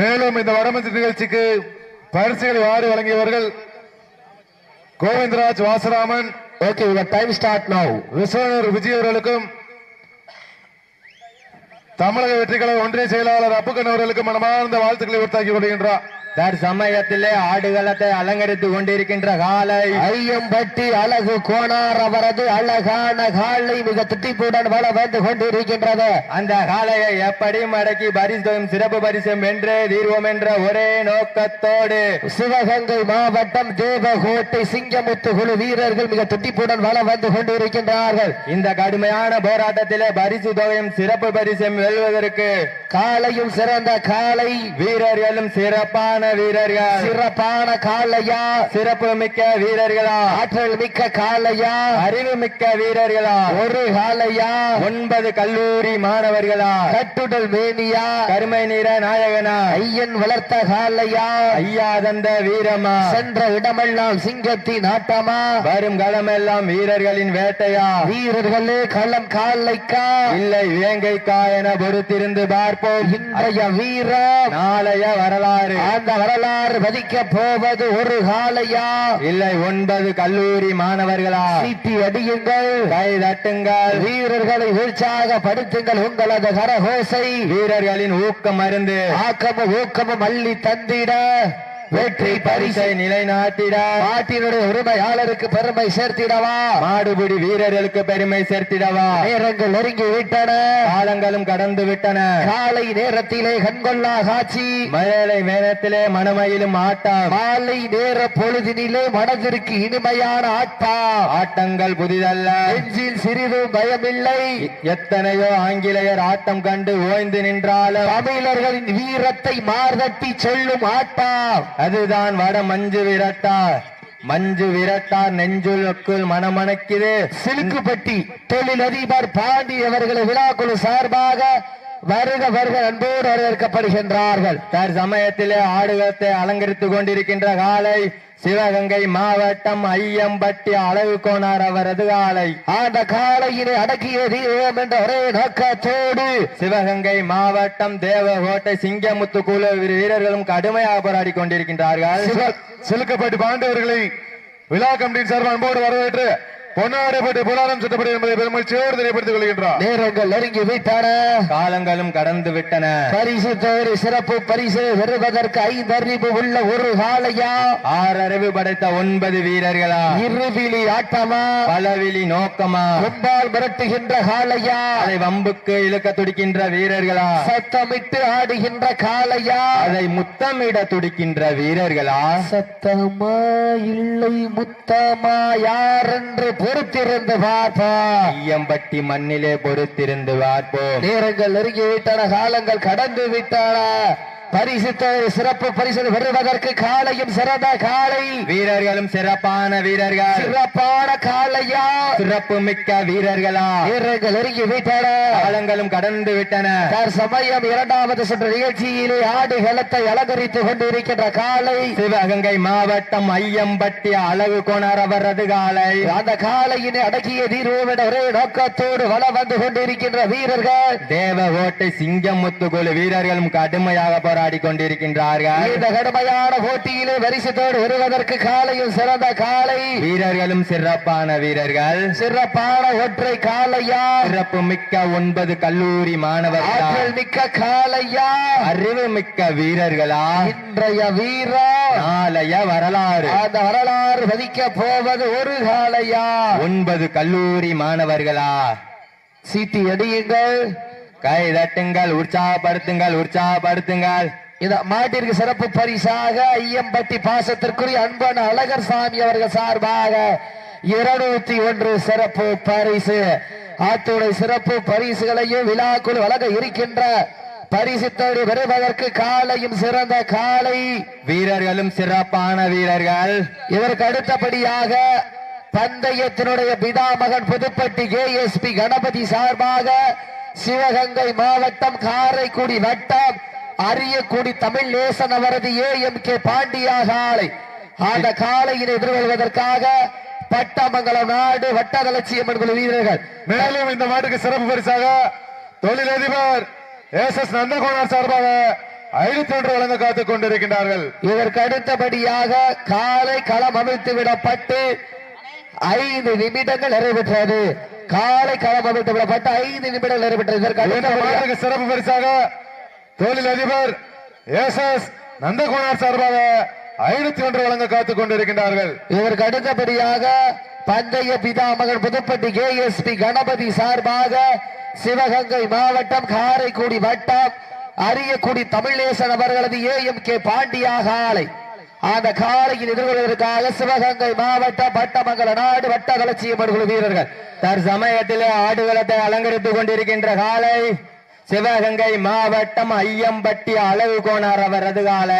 மேலும் இந்த வடமஞ்சு நிகழ்ச்சிக்கு பரிசுகளை வாரி வழங்கியவர்கள் Govindaraj Vasaraman. Okay your time start now Viswanar Vijay அவர்களுக்கும் தமிழக வெற்றிகளை ஒன்றிய செயலாளர் அப்புக்கன் அவர்களுக்கும் மனமார்ந்த வாழ்த்துக்களை உறுத்தாக்கி வருகின்றார் தற்சமயத்திலே ஆடுகளத்தை அலங்கரித்து கொண்டிருக்கின்ற காலை. ஐயம்பட்டி அழகு கோனார் அவரது அழகான காலை மிக துட்டிப்புடன் வள வந்து கொண்டிருக்கின்றது. அந்த காளையை எப்படி மடக்கி பரிசும் சிறப்பு பரிசும் வென்றே தீர்வோம் என்ற ஒரே நோக்கத்தோடு. சிவகங்கை மாவட்டம் தேவகோட்டை சிங்கமுத்து குழு வீரர்கள் மிக துட்டிப்புடன் வள வந்து கொண்டிருக்கின்றார்கள். இந்த கடுமையான போராட்டத்திலே பரிசு தொகையும் சிறப்பு பரிசும் வெல்வதற்கு. காலையும் சிறந்த காலை வீரர்களும் சிறப்பான வீரர்கள். சிறப்பான காளையா சிறப்பு மிக்க வீரர்களா. ஆற்றல் மிக்க காளையா அறிவு மிக்க வீரர்களா. ஒரு காளையா ஒன்பது கல்லூரி மாணவர்களா. கட்டுடல் மேனியா. கருமை நிற நாயகனா. ஐயன் வளர்த்த காளையா ஐயா தந்த வீரமா. சென்ற இடமெல்லாம் சிங்கத்தின் ஆட்டமா. வரும் களமெல்லாம் வீரர்களின் வேட்டையா. வீரர்களே களம் காலைக்கா. இல்லை வேங்கைக்கா என பொறுத்திருந்து பார்ப்போம். இன்றைய வீரம் நாளைய வரலாறு. அந்த வரலாறு வதிக்க போவது ஒரு காளையா இல்லை ஒன்பது கல்லூரி மாணவர்களா? சீட்டி அடியுங்கள். கை தட்டுங்கள். வீரர்களை உற்சாகப்படுத்துங்கள் உங்களது கரகோசை. வீரர்களின் ஊக்கம் மருந்து. ஆக்கமும் ஊக்கமும் அள்ளி தந்திட. வெற்றி பரிசை நிலைநாட்டிட. நாட்டினுடைய உரிமையாளருக்கு பெருமை சேர்த்திடவா? மாடுபிடி வீரர்களுக்கு பெருமை சேர்த்திடவா? நேரங்கள் நெருங்கி விட்டன காலங்களும் கடந்து விட்டன காலை நேரத்திலே கண்கொள்ளா காட்சி. மழலை மேனத்திலே மணமயிலும் ஆட்டம். மாலை நேர பொழுதினிலே மனதிற்கு இனிமையான ஆட்டா ஆட்டங்கள் புதிதல்ல. நெஞ்சில் சிறிதும் பயமில்லை. எத்தனையோ ஆங்கிலேயர் ஆட்டம் கண்டு ஓய்ந்து நின்றாலும். தமிழர்களின் வீரத்தை மார்தட்டி சொல்லும் ஆட்டா அதுதான் வட மஞ்சு விரட்டார் மஞ்சு விரட்டார் நெஞ்சுக்குள் மனமணக்குது சிலுக்குப்பட்டி தொழிலதிபர் பாண்டி அவர்களை விழாக்குழு சார்பாக வருக வருக அன்போடு வரவேற்கப்படுகின்றார்கள். தற்சமயத்திலே ஆடுகளத்தை அலங்கரித்துக் கொண்டிருக்கின்ற காலை சிவகங்கை மாவட்டம் ஐயம்பட்டி அழகு கோனார் அவரது காலை அந்த காலையினை அடக்கிய தீரம் என்ற ஒரே நோக்கத்தோடு சிவகங்கை மாவட்டம் தேவகோட்டை சிங்கமுத்து குழு வீரர்களும் கடுமையாக போராடி கொண்டிருக்கின்றார்கள். சிலுக்கப்பட்டு பாண்டவர்களை விழா கமிட்டியின் சார்பாக அன்போடு வரவேற்று பொன்னாடைப்பட்டி புராணம் சட்டப்படி என்பதை பெருமகிழ்ச்சியோடு தெரியப்படுத்திக் கொள்கின்றார். நேரங்கள் நெருங்கி விட்டன. காலங்களும் கடந்து விட்டன. பரிசு தோறு சிறப்பு பரிசு பெறுவதற்கு ஐந்து அறிவு உள்ள ஒரு காலையா ஆறறிவு படைத்த ஒன்பது வீரர்களா? இருவிழி ஆட்டமா? பலவிழி நோக்கமா? கொம்பால் மிரட்டுகின்ற காலையா அதை வம்புக்கு இழுக்க துடிக்கின்ற வீரர்களா? சத்தமிட்டு ஆடுகின்ற காலையா அதை முத்தமிட துடிக்கின்ற வீரர்களா? சத்தமா இல்லை முத்தமா? யார் என்று பொறுத்திருந்து பார்ப்பா ஐயம்பட்டி மண்ணிலே பொறுத்திருந்து பார்ப்போம். நேரங்கள் நெருங்கி விட்டன காலங்கள் கடந்து விட்டன. பரிசு தொகை சிறப்பு பரிசு பெறுவதற்கு காலையும் சிறந்த காலை. வீரர்களும் சிறப்பான வீரர்கள். சிறப்பான காலையா? சிறப்பு மிக்க வீரர்களா? நேரங்கள் நெருங்கி விட்டன. காலங்களும் கடந்து விட்டன. சமயம் இரண்டாவது சுற்று நிகழ்ச்சியிலே ஆடு களத்தை அலங்கரித்துக் கொண்டிருக்கின்ற காலை. சிவகங்கை மாவட்டம் ஐயம்பட்டி அழகு கோணர் அவரது காலை. அந்த காலையினை அடக்கிய என்ற ஒரே நோக்கத்தோடு வளம் வந்து கொண்டிருக்கின்ற வீரர்கள். தேவகோட்டை சிங்கமுத்து குழு வீரர்களும் கடுமையாக போராடி கொண்டிருக்கின்றார்கள் இந்த கடுமையான போட்டியிலே வரிசத்தோடு வருவதற்கு காலையும் சிறந்த காலை. வீரர்களும் சிறப்பான வீரர்கள். சிறப்பான ஒற்றை காலையா? சிறப்பு மிக்க ஒன்பது கல்லூரி மாணவர்களா? மிக்க காலையா? அறிவு மிக்க வீரர்களா? இன்றைய வீரா நாளைய வரலாறு. அந்த வரலாறு வதிக்க போவது ஒரு காலையா? ஒன்பது கல்லூரி மாணவர்களா? சீட்டி அடியுங்கள். கை தட்டுங்கள் உற்சாகப்படுத்துங்கள் உற்சாகப்படுத்துங்கள். இந்த மாட்டிற்கு சிறப்பு பரிசாக ஐயம்பட்டி பாசத்திற்குரிய அன்பான அழகர் சாமி அவர்கள் சார்பாக இருநூத்தி ஒன்று சிறப்பு பரிசு. ஆத்துடைய சிறப்பு பரிசுகளையும் விழாக்குள் வழங்க இருக்கின்ற பரிசுத்தோடு வருவதற்கு காலையும் சிறந்த காலை. வீரர்களும் சிறப்பான வீரர்கள். இதற்கு அடுத்தபடியாக பந்தயத்தினுடைய பிதாமகன் புதுப்பட்டி கேஎஸ்பி கணபதி சார்பாக சிவகங்கை மாவட்டம் காரைக்குடி வட்டம் அரியக்குடி தமிழ் நேசன் அவரது ஏ எம் கே பாண்டியா காலை அந்த காலையினை எதிர்கொள்வதற்காக பட்டமங்கலம் நாடு வட்டதலட்சியம்மன் குழு வீரர்கள். மேலும் இந்த மாட்டுக்கு சிறப்பு பரிசாக தொழிலதிபர் எஸ் எஸ் நந்தகோணர் சார்பாக ஐநூத்தி ஒன்று வழங்க காத்துக் கொண்டிருக்கின்றார்கள். இதற்கு அடுத்தபடியாக காலை களம் அமைத்து விடப்பட்டு ஐந்து நிமிடங்கள் நிறைவேற்றது. காலை களம் அமைத்து விடப்பட்டு ஐந்து நிமிடங்கள் நிறைவேற்றது. இதற்கு சிறப்பு பரிசாக தொழில் அதிபர் எஸ் எஸ் நந்தகுமார் சார்பாக ஐநூத்தி ஒன்று வழங்க காத்துக் கொண்டிருக்கின்றார்கள். இதற்கு அடுத்தபடியாக பந்தய பிதாமகன் புதுப்பட்டி கேஎஸ்பி கணபதி சார்பாக சிவகங்கை மாவட்டம் காரைக்குடி வட்டம் அரியக்குடி தமிழேசன் அவர்களது ஏஎம் கே பாண்டியாக ஆலை அந்த காலையில் எதிர்கொள்வதற்காக சிவகங்கை மாவட்ட பட்டமங்கல நாடு வட்ட வளர்ச்சியம் வீரர்கள் தற்சமயத்தில் ஆடுகளத்தை அலங்கரித்துக் கொண்டிருக்கின்ற காலை சிவகங்கை மாவட்டம் ஐயம்பட்டி அழகு கோணார் அவரது காலை.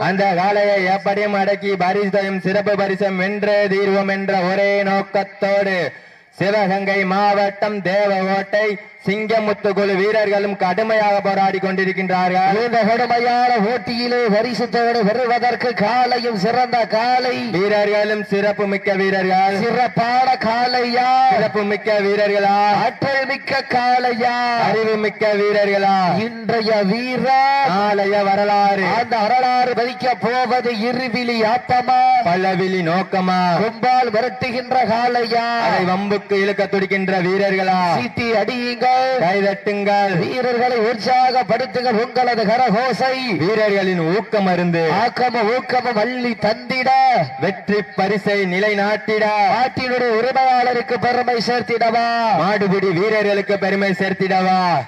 அந்த காளையை எப்படியும் அடக்கி பரிசையும் சிறப்பு பரிசம் வென்று தீர்வோம் என்ற ஒரே நோக்கத்தோடு சிவகங்கை மாவட்டம் தேவகோட்டை சிங்கமுத்து குழு வீரர்களும் கடுமையாக போராடி கொண்டிருக்கின்றார்கள். இந்த கடுமையான போட்டியிலே வரிசத்தோடு வருவதற்கு காலையும் சிறந்த காலை. வீரர்களும் சிறப்பு மிக்க வீரர்கள். சிறப்பான காலையா? சிறப்பு மிக்க வீரர்களா? ஆற்றல் மிக்க காலையா? அறிவு மிக்க வீரர்களா? இன்றைய வீரர் நாளைய வரலாறு. அந்த வரலாறு பதிக்க போவது இருவிழி ஆத்தமா பல்லவிழி நோக்கமா? கும்பால் விரட்டுகின்ற காலையா? அதை வம்புக்கு இழுக்க துடிக்கின்ற வீரர்களா? சீட்டி அடியுங்கள். கைதட்டுங்கள். வீரர்களை உற்சாகப்படுத்துங்கள். உங்களது கரகோசை. வீரர்களின் ஊக்கம் அருந்து ஆக்கம ஊக்கம வள்ளி தந்திட. வெற்றி பரிசை நிலைநாட்டிட. நாட்டினுடைய உரிமையாளருக்கு பெருமை சேர்த்திடவா? மாடுபிடி வீரர்களுக்கு பெருமை சேர்த்திடவா?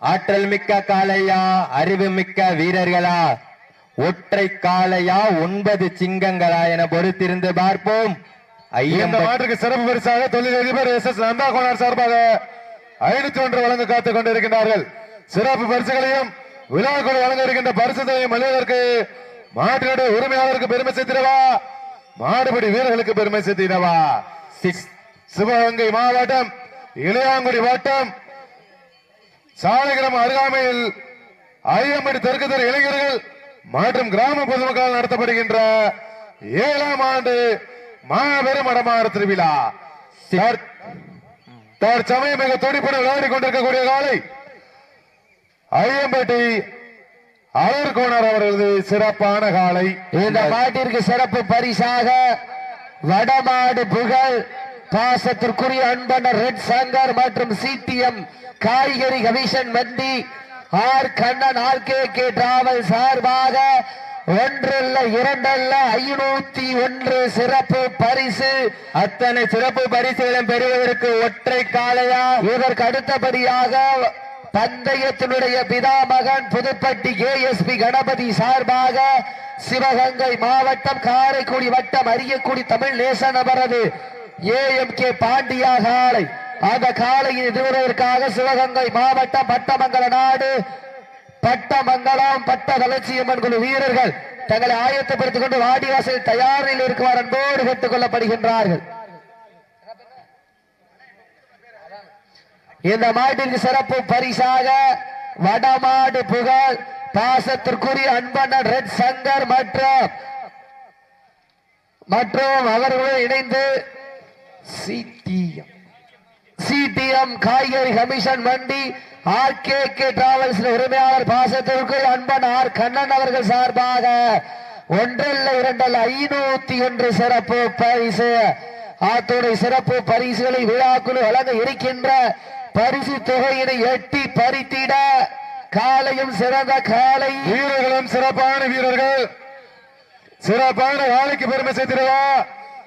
ஆற்றல் மிக்க காளையா? அறிவு மிக்க வீரர்களா? ஒற்றை காளையா? ஒன்பது சிங்கங்களா? என பொறுத்திருந்து பார்ப்போம். இந்த மாற்றுக்கு சிறப்பு பரிசாக தொழில் அதிபர் எஸ் எஸ் நந்தாகுமார் சார்பாக ஐநூத்தி ஒன்று வழங்க காத்துக் கொண்டிருக்கின்றார்கள். சிறப்பு பரிசுகளையும் விழாக்குழு வழங்க இருக்கின்ற பரிசுகளையும் அழிவதற்கு மாட்டினுடைய உரிமையாளருக்கு பெருமை சேர்த்திடவா? மாடுபடி வீரர்களுக்கு பெருமை சேர்த்திடவா? சிக்ஸ் சிவகங்கை மாவட்டம் இளையாங்குடி வட்டம் சாலைகிராம அருகாமையில் ஐயம்படி தெற்கு தெரு இளைஞர்கள் மற்றும் கிராம பொதுமக்கள் நடத்தப்படுகின்ற ஏழாம் ஆண்டு மாபெரும் அடமாறு திருவிழா தற்- தற்சமயம் மிக துடிப்புடன் விளையாடி கொண்டிருக்கக்கூடிய காலை ஐயம்பட்டி அலர்கோணர் அவர்களது சிறப்பான காலை. இந்த மாட்டிற்கு சிறப்பு பரிசாக வடமாடு புகழ் பாசத்திற்குரிய அன்பனர் ரெட் சங்கர் மற்றும் சிடிஎம் காய்கறி கமிஷன் மந்தி R Kannan R K K travel சார்பாக ஒன்றல்ல இரண்டல்ல ஐநூத்தி ஒன்று சிறப்பு பரிசு. அத்தனை சிறப்பு பரிசுகளும் பெறுவதற்கு ஒற்றை காளையா? இதற்கு அடுத்தபடியாக பந்தயத்தினுடைய பிதாமகன் புதுப்பட்டி கேஎஸ்பி கணபதி சார்பாக சிவகங்கை மாவட்டம் காரைக்குடி வட்டம் அரியக்குடி தமிழ் நேசன் அவரது ஏஎம் கே பாண்டியா காலை அந்த காலையில் எதிர்வதற்காக சிவகங்கை மாவட்டம் பட்டமங்கல நாடு பட்டமங்கலம் பட்ட வளர்ச்சியம்மன் குழு வீரர்கள் தங்களை ஆயத்தப்படுத்திக் கொண்டு வாடிவாசல் தயாரில் இருக்குமாறு அன்போடு கேட்டுக் கொள்ளப்படுகின்றார்கள். இந்த மாட்டிற்கு சிறப்பு பரிசாக வடமாடு புகழ் பாசத்திற்குரிய அன்பண்ணன் ரெட் சங்கர் மற்றும் மற்றும் அவர்களுடன் இணைந்து சிடிஎம் சிடிஎம் காய்கறி கமிஷன் வண்டி ஆர் கே கே டிராவல்ஸ் உரிமையாளர் பாசத்திற்கு அன்பன் ஆர் கண்ணன் அவர்கள் சார்பாக ஒன்றல்ல இரண்டல்ல ஐநூத்தி ஒன்று சிறப்பு பரிசு. ஆத்தோடைய சிறப்பு பரிசுகளை விழாக்குழு வழங்க இருக்கின்ற பரிசு தொகையினை எட்டி பறித்திட காலையும் சிறந்த காலை. வீரர்களும் சிறப்பான வீரர்கள். சிறப்பான காலைக்கு பெருமை சேர்த்திடவா?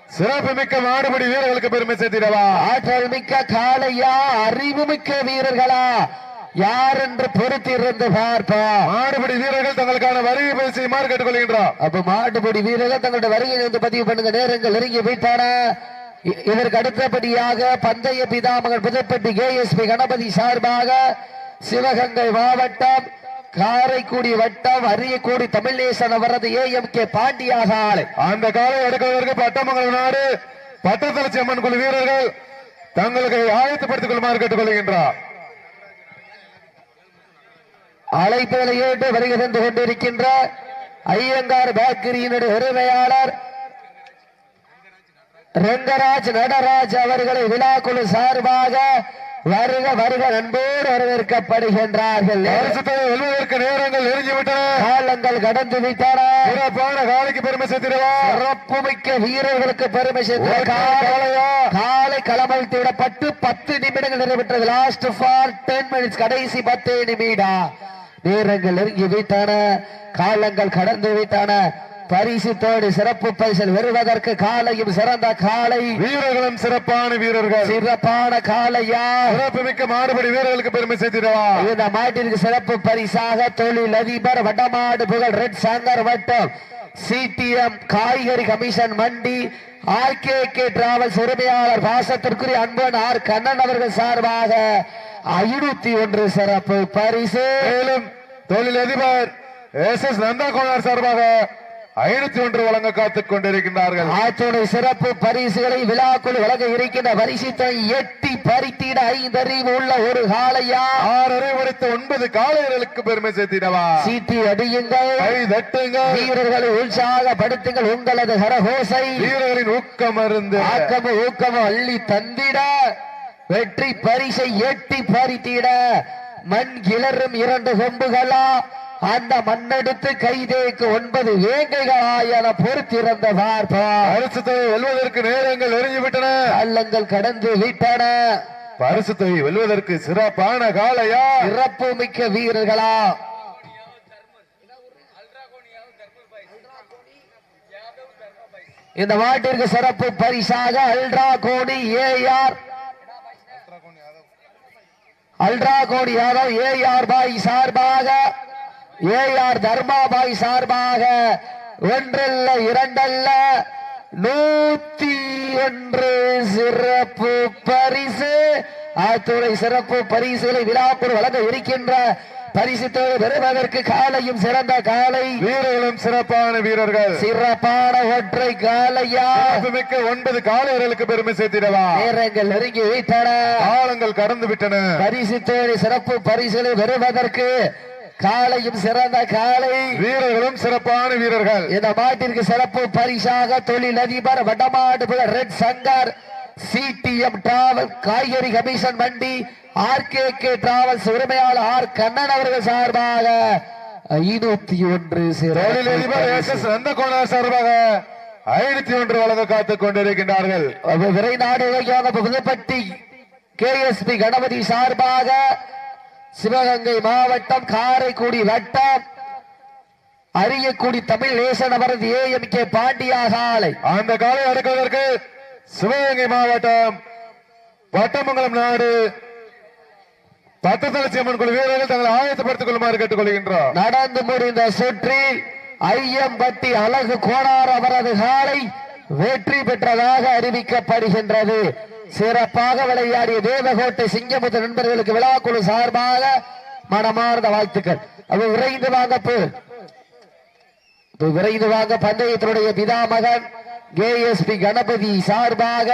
சிறப்பு மிக்க மாடுபிடி வீரர்களுக்கு பெருமை சேர்த்திடவா? ஆற்றல் மிக்க காளையா அறிவு மிக்க வீரர்களா யார் என்று பொறுத்திருந்து பார்ப்போம். மாடுபிடி வீரர்கள் தங்களுக்கான வருகை பதிவு செய்யுமாறு கேட்டுக்கொள்கின்றோம் அப்ப மாட்டுப்படி வீரர்கள் தங்களுடைய வருகையை வந்து பதிவு பண்ணுங்க. நேரங்கள் நெருங்கி இ- இதற்கு அடுத்தபடியாக பந்தய பிதாமகன் புதுப்பட்டி கேஎஸ்பி கணபதி சார்பாக சிவகங்கை மாவட்டம் காரைக்குடி வட்டம் அரியக்குடி தமிழ்நேசன் அவரது ஏஎம் கே பாண்டியாக அந்த காலை எடுக்குவதற்கு பட்டமங்கலம் நாடு பட்டத்தளச்சி அம்மன் குழு வீரர்கள் தங்களுக்கு ஆயத்தப்படுத்திக் கொள்ளுமாறு கேட்டுக்கொள்கின்றார் அழைப்புகளை ஏற்று வருகை தந்து கொண்டிருக்கின்ற ஐயங்கார் பேக்கரியினுடைய உரிமையாளர் ரெங்கராஜ் நடராஜ் அவர்களை விழாக்குழு சார்பாக வருக வருக நண்போடு வரவேற்கப்படுகின்றார்கள். வெல்வதற்கு நேரங்கள் நெருங்கிவிட்டன. காலங்கள் கடந்து விட்டன. சிறப்பான காலைக்கு பெருமை சேர்த்திடவா? சிறப்பு மிக்க வீரர்களுக்கு பெருமை சேர்த்த காலை களமழித்து விடப்பட்டு பத்து நிமிடங்கள் நிறைவேற்றது. லாஸ்ட் ஃபார் டென் மினிட்ஸ் கடைசி பத்து நிமிடம். நேரங்கள் நெருங்கி விட்டன காலங்கள் கடந்து விட்டன பரிசு தோடி சிறப்பு பரிசல் வருவதற்கு காலையும் சிறந்த காலை. வீரர்களும் சிறப்பான வீரர்கள். சிறப்பான காலையா? சிறப்பு மிக்க மாறுபடி வீரர்களுக்கு பெருமை சேர்த்திடவா? இந்த மாட்டிற்கு சிறப்பு பரிசாக தொழில் அதிபர் வடமாடு புகழ் ரெட் சங்கர் வட்டம் சிடிஎம் காய்கறி கமிஷன் மண்டி ஆர்கே கே டிராவல்ஸ் உரிமையாளர் பாசத்திற்குரிய அன்பன் ஆர் கண்ணன் அவர்கள் சார்பாக ஐநூத்தி ஒன்று சிறப்பு பரிசு. மேலும் தொழில் அதிபர் எஸ் எஸ் நந்தாகோனார் சார்பாக ஐநூத்தி ஒன்று வழங்க காத்துக் கொண்டிருக்கின்றார்கள். ஆத்துணை சிறப்பு பரிசுகளை விழாக்குள் வழங்க இருக்கின்ற பரிசுத்தை எட்டி பறித்திட ஐந்தறிவு உள்ள ஒரு காலையா ஆறு அறிவுடைத்த ஒன்பது காளையர்களுக்கு பெருமை சேர்த்திடவா? சீட்டி அடியுங்கள். கை தட்டுங்க வீரர்களை உற்சாகப்படுத்துங்கள் உங்களது கரகோசை வீரர்களின் ஊக்கம் அருந்து ஆக்கமும் ஊக்கமும் அள்ளி தந்திட. வெற்றி பரிசை எட்டி பறித்திட. மண் கிளறும் இரண்டு கொம்புகளா? அந்த மண்ணெடுத்து கைதேக்கு ஒன்பது வேங்கைகளா என பொறுத்திருந்த பார்ப்பார் பரிசுத்தை வெல்வதற்கு நேரங்கள் நெருங்கிவிட்டன கள்ளங்கள் கடந்து விட்டன. பரிசுத்தை வெல்வதற்கு சிறப்பான காளையா? சிறப்பு மிக்க வீரர்களா? இந்த மாட்டிற்கு சிறப்பு பரிசாக அல்ட்ரா கோடி ஏஆர் அல்ட்ரா கோடி யாதவ் ஏஆர் பாய் சார்பாக ஏஆர் தர்மா பாய் சார்பாக ஒன்றல்ல இரண்டல்ல நூத்தி ஒன்று சிறப்பு பரிசு. அத்துறை சிறப்பு பரிசுகளை விழாப்பூர் வழங்க இருக்கின்ற பரிசு தொகை பெறுவதற்கு காலையும் சிறந்த காலை. வீரர்களும் சிறப்பான வீரர்கள். சிறப்பான ஒற்றை காலையா? மிக்க ஒன்பது காளையர்களுக்கு பெருமை சேர்த்திடவா? நேரங்கள் நெருங்கி வைத்தன காலங்கள் கடந்து விட்டன. பரிசு தேடி சிறப்பு பரிசுகளை பெறுவதற்கு காலையும் சிறந்த காலை. வீரர்களும் சிறப்பான வீரர்கள். இந்த மாட்டிற்கு சிறப்பு பரிசாக தொழில் அதிபர் வடமாடு புகழ் ரெட் சங்கர் சிடிஎம் டிராவல் காய்கறி கமிஷன் வண்டி ஆர்கே கே டிராவல்ஸ் உரிமையாளர் ஆர் கண்ணன் அவர்கள் சார்பாக ஐநூத்தி ஒன்று எஸ் எஸ் சார்பாக ஐநூத்தி ஒன்று வழங்க காத்துக் கொண்டிருக்கின்றார்கள். விரைநாடு புதுப்பட்டி கேஎஸ்பி கணபதி சார்பாக சிவகங்கை மாவட்டம் காரைக்குடி வட்டம் அரியக்குடி தமிழ் நேசன் அவரது ஏஎம் கே பாண்டியா சாலை. அந்த காலை அடக்குவதற்கு சிவகங்கை மாவட்டம் பட்டமங்கலம் நாடு. பத்தத்தலட்சி அம்மன் குழு வீரர்கள் தங்களை ஆயத்தப்படுத்திக் கொள்ளுமாறு கேட்டுக்கொள்கின்றோம். நடந்து முடிந்த சுற்றில் ஐயம்பட்டி அழகு கோணார் அவரது காலை வெற்றி பெற்றதாக அறிவிக்கப்படுகின்றது. சிறப்பாக விளையாடிய தேவகோட்டை சிங்கமுத்து நண்பர்களுக்கு விழாக்குழு சார்பாக மனமார்ந்த வாழ்த்துக்கள். அது விரைந்து வாங்கப்பு விரைந்து வாங்க பந்தயத்தினுடைய பிதாமகன் கேஎஸ்பி கணபதி சார்பாக